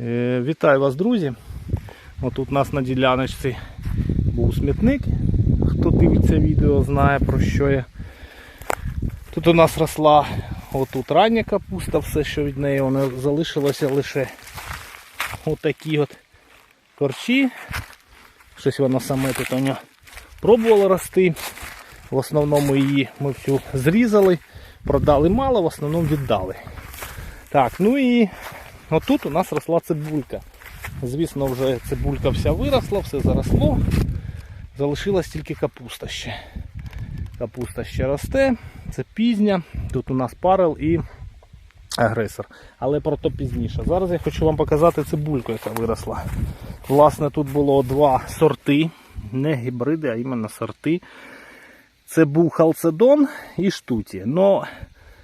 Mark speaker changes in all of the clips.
Speaker 1: Е, Вітаю вас, друзі. Отут у нас на діляночці був смітник. Хто дивиться відео, знає про що я. Тут у нас росла отут рання капуста, все, що від неї воно залишилося лише отакі от корчі. Щось воно саме тут у нього пробувало рости. В основному її ми всю зрізали, продали мало, в основному віддали. Так, ну і отут у нас росла цибулька. Звісно, вже цибулька вся виросла, все заросло. Залишилась тільки капуста ще. Капуста ще росте, це пізня. Тут у нас парел і агресор. Але про то пізніше. Зараз я хочу вам показати цибульку, яка виросла. Власне, тут було два сорти, не гібриди, а іменно сорти. Це був халцедон і штуті. Но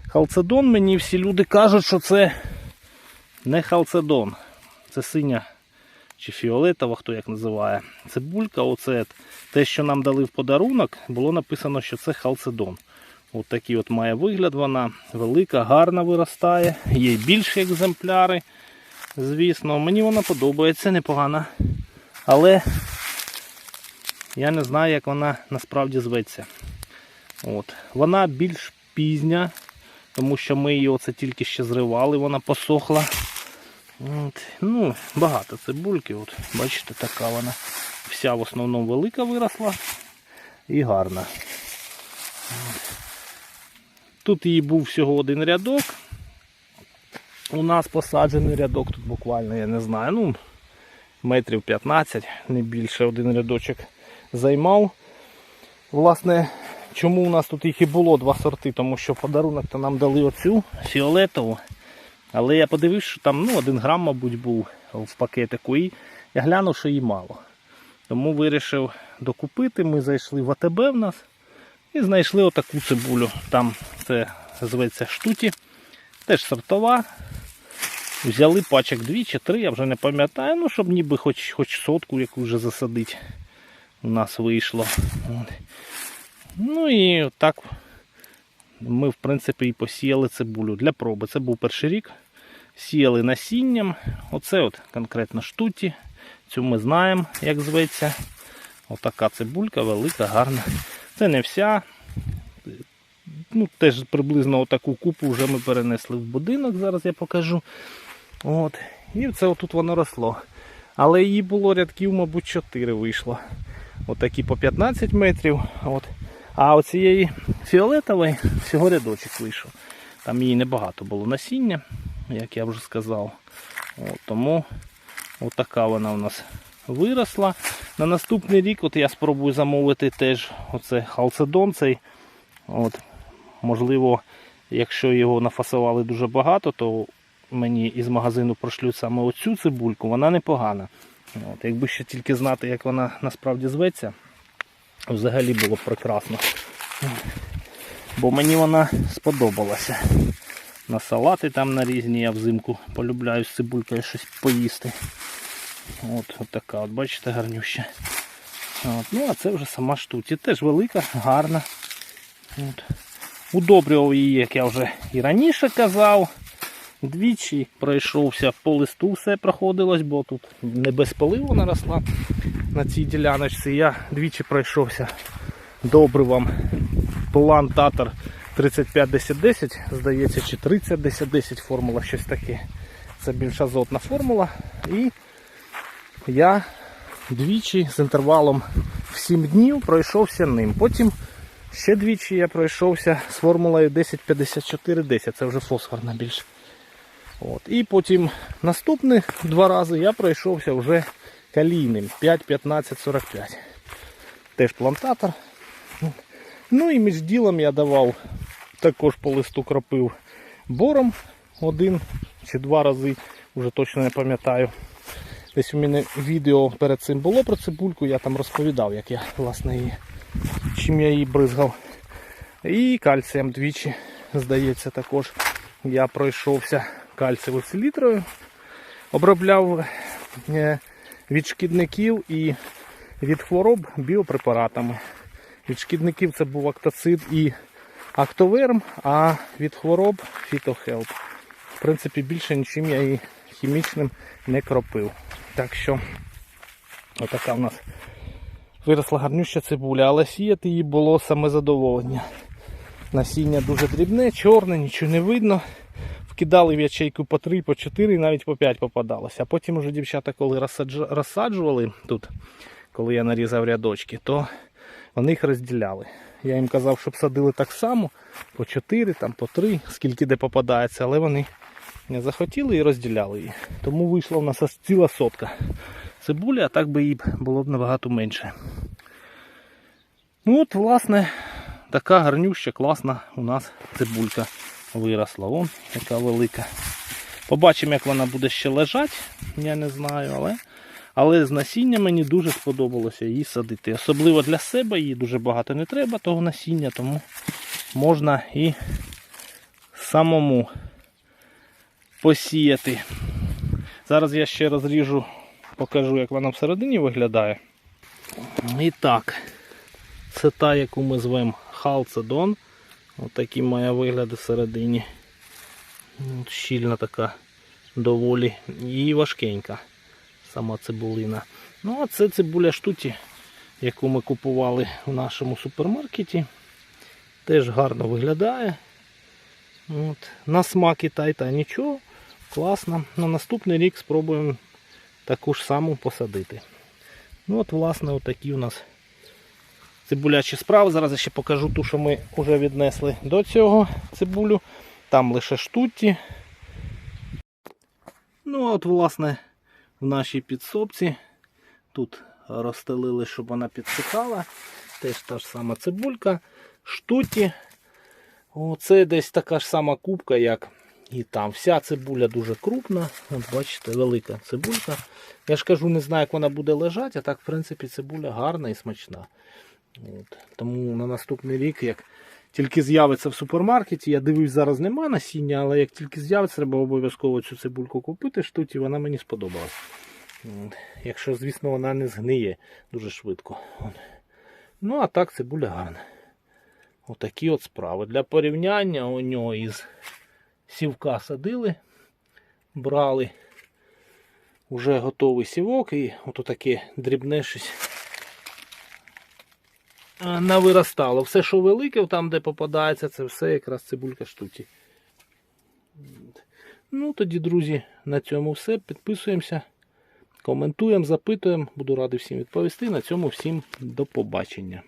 Speaker 1: халцедон мені всі люди кажуть, що це не халцедон. Це синя чи фіолетова, хто як називає. Цибулька, оце те, що нам дали в подарунок, було написано, що це халцедон. От такий от має вигляд вона. Велика, гарна виростає. Є більші екземпляри. Звісно, мені вона подобається, непогана. Але я не знаю, як вона насправді зветься. От. Вона більш пізня, тому що ми її оце тільки ще зривали, вона посохла. От. Ну, Багато цибульки. От. Бачите, така вона. Вся в основному велика виросла і гарна. Тут її був всього один рядок. У нас посаджений рядок, тут буквально, я не знаю, ну, метрів 15, не більше один рядочок займав. Власне, чому у нас тут їх і було два сорти, тому що подарунок то нам дали оцю фіолетову. Але я подивився, що там ну, один грам, мабуть, був в пакетику, і я глянув, що її мало. Тому вирішив докупити. Ми зайшли в АТБ в нас і знайшли отаку цибулю. Там це зветься штуті. Теж сортова. Взяли пачок дві чи три, я вже не пам'ятаю, ну щоб ніби хоч, хоч сотку яку вже засадити. У нас вийшло. Ну і так ми, в принципі, і посіяли цибулю для проби. Це був перший рік. Сіяли насінням. Оце от конкретно штуті. Цю ми знаємо, як зветься. Отака цибулька, велика, гарна. Це не вся. Ну, Теж приблизно отаку купу вже ми перенесли в будинок, зараз я покажу. От. І це отут воно росло. Але її було рядків, мабуть, 4 вийшло. Отакі по 15 метрів. От. А оцієї фіолетової всього рядочок вийшов. Там її небагато було насіння, як я вже сказав. От, тому отака вона у нас виросла. На наступний рік от я спробую замовити теж оце халцедон цей. От, можливо, якщо його нафасували дуже багато, то мені із магазину прошлють саме оцю цибульку, вона непогана. От, якби ще тільки знати, як вона насправді зветься, взагалі було прекрасно. Бо мені вона сподобалася. На салати там на різні, я взимку полюбляю з цибулькою щось поїсти. От, от така, от бачите, гарнюща. От, ну, а це вже сама штуці. Теж велика, гарна. От. Удобрював її, як я вже і раніше казав. Двічі пройшовся по листу, все проходилось, бо тут не без поливу вона росла на цій діляночці. Я двічі пройшовся добривом плантатор 351010, здається, чи 301010 формула, щось таке. Це більш азотна формула. І я двічі з інтервалом в 7 днів пройшовся ним. Потім ще двічі я пройшовся з формулою 105410, це вже фосфорна більш. От. І потім наступні два рази я пройшовся вже калійним 5, 15, 45. Теж плантатор. Ну і між ділом я давав також по листу кропив бором один чи два рази, вже точно не пам'ятаю. Десь у мене відео перед цим було про цибульку, я там розповідав, як я власне її, чим я її бризгав. І кальцієм двічі, здається, також я пройшовся кальцієвою селітрою, обробляв е, від шкідників і від хвороб біопрепаратами. Від шкідників це був актоцид і актоверм, а від хвороб фітохелп. В принципі, більше нічим я її хімічним не кропив. Так що отака в нас виросла гарнюща цибуля, але сіяти її було саме задоволення. Насіння дуже дрібне, чорне, нічого не видно. Вкидали в ячейку по 3, по 4 і навіть по 5 попадалося. А потім уже дівчата, коли розсаджували тут, коли я нарізав рядочки, то вони їх розділяли. Я їм казав, щоб садили так само, по 4, там, по 3, скільки де попадається, але вони не захотіли і розділяли її. Тому вийшла в нас ціла сотка цибулі, а так би її було б набагато менше. Ну от, власне, така гарнюща, класна у нас цибулька виросла. Вон, яка велика. Побачимо, як вона буде ще лежати, я не знаю, але, але з насіння мені дуже сподобалося її садити. Особливо для себе її дуже багато не треба того насіння, тому можна і самому посіяти. Зараз я ще розріжу, покажу, як вона всередині виглядає. І так, це та, яку ми звемо халцедон. Отакий має вигляд всередині. Щільна така доволі і важкенька сама цибулина. Ну, а це цибуля штуті, яку ми купували в нашому супермаркеті. Теж гарно виглядає. От. На смак і та і та нічого. Класно. На наступний рік спробуємо таку ж саму посадити. Ну от, власне, отакі у нас цибулячі справи. Зараз я ще покажу ту, що ми вже віднесли до цього цибулю. Там лише штутті. Ну, от, власне, в нашій підсобці тут розстелили, щоб вона підсихала. Теж та ж сама цибулька, штуті. Оце десь така ж сама кубка, як і там. Вся цибуля дуже крупна. От бачите, велика цибулька. Я ж кажу, не знаю, як вона буде лежати, а так, в принципі, цибуля гарна і смачна. От. Тому на наступний рік, як тільки з'явиться в супермаркеті, я дивлюсь, зараз нема насіння, але як тільки з'явиться, треба обов'язково цю цибульку купити штуті, вона мені сподобалась. От. Якщо, звісно, вона не згниє дуже швидко. От. Ну, а так цибуля гарна. Отакі от справи. Для порівняння у нього із сівка садили, брали вже готовий сівок і таке дрібне щось навиростало. Все, що велике, там, де попадається, це все якраз цибулька штуті. Ну, тоді, друзі, на цьому все. Підписуємося, коментуємо, запитуємо. Буду радий всім відповісти. На цьому всім до побачення.